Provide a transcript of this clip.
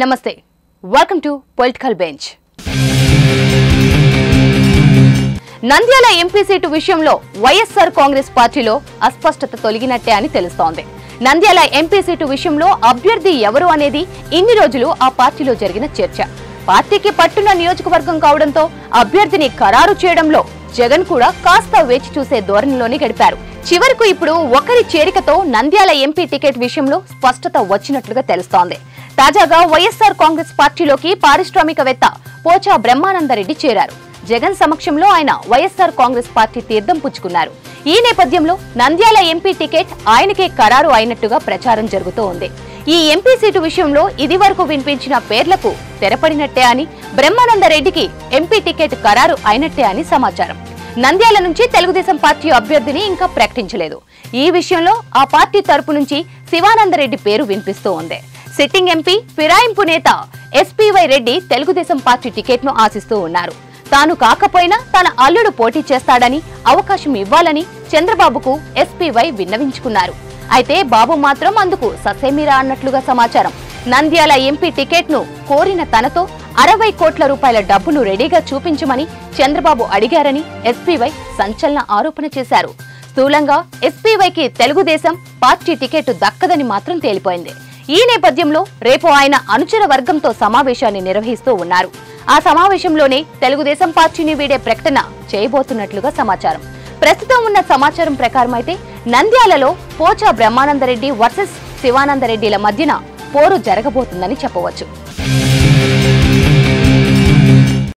నమస్తే welcome to political bench Nandyal MP seat విషయంలో YSR Congress పార్టీలో అస్పష్టత తొలగినట్టే అని తెలుస్తోంది. నంద్యాల ఎంపీ సీటు విషయంలో అభ్యర్థి ఎవరు అనేది ఇన్ని రోజులు ఆ పార్టీలో జరిగిన చర్చ. పార్టీకి పట్టున్న నియోజకవర్గం కావడంతో అభ్యర్థిని ఖరారు చేయడంలో జగన్ కూడా కాస్త వేచి చూసే ధోరణిలోనే గడిపారు. చివరకు ఇప్పుడు ఒకరి చేరికతో నంద్యాల ఎంపీ టికెట్ విషయంలో స్పష్టత వచ్చినట్లుగా తెలుస్తోంది. తాజాగా వైఎస్ఆర్ కాంగ్రెస్ పార్టీలోకి పారిశ్రామికవేత్త పోచా బ్రహ్మానందరెడ్డి చేరారు. జగన్ సమక్షంలో ఆయన వైఎస్ఆర్ కాంగ్రెస్ పార్టీ తీర్థం పుచ్చుకున్నారు. ఈ నేపథ్యంలో నంద్యాల ఎంపీ టికెట్ ఆయనకే ఖరారు అయినట్టుగా ప్రచారం జరుగుతూ ఉంది. ఈ ఎంపీ సీటు విషయంలో ఇది వరకు వినిపించిన పేర్లకు తెరపడినట్టే అని బ్రహ్మానందరెడ్డికి ఎంపీ టికెట్ ఖరారు అయినట్టే అని సమాచారం. నంద్యాల నుంచి తెలుగుదేశం పార్టీ అభ్యర్థిని ఇంకా ప్రకటించలేదు. ఈ విషయంలో ఆ పార్టీ తరపు నుంచి శివానందరెడ్డి పేరు వినిపిస్తూ ఉంది. సిట్టింగ్ ఎంపీ ఫిరాయింపు నేత ఎస్పీవై రెడ్డి తెలుగుదేశం పార్టీ టికెట్ను ఆశిస్తూ ఉన్నారు. తాను కాకపోయినా తన అల్లుడు పోటీ చేస్తాడని అవకాశం ఇవ్వాలని చంద్రబాబుకు ఎస్పీవై విన్నవించుకున్నారు. అయితే బాబు మాత్రం అందుకు ససేమిరా అన్నట్లుగా సమాచారం. నంద్యాల ఎంపీ టికెట్ను కోరిన తనతో అరవై కోట్ల రూపాయల డబ్బును రెడీగా చూపించమని చంద్రబాబు అడిగారని ఎస్పీవై సంచలన ఆరోపణ చేశారు. స్థూలంగా ఎస్పీవైకి తెలుగుదేశం పార్టీ టికెట్ దక్కదని మాత్రం తేలిపోయింది. ఈ నేపథ్యంలో రేపు ఆయన అనుచర వర్గంతో సమావేశాన్ని నిర్వహిస్తూ ఉన్నారు. ఆ సమావేశంలోనే తెలుగుదేశం పార్టీని వీడే ప్రకటన చేయబోతున్నట్లుగా సమాచారం. ప్రస్తుతం ఉన్న సమాచారం ప్రకారం అయితే నంద్యాలలో పోచా బ్రహ్మానందరెడ్డి వర్సెస్ శివానందరెడ్డిల మధ్యన పోరు జరగబోతుందని చెప్పవచ్చు.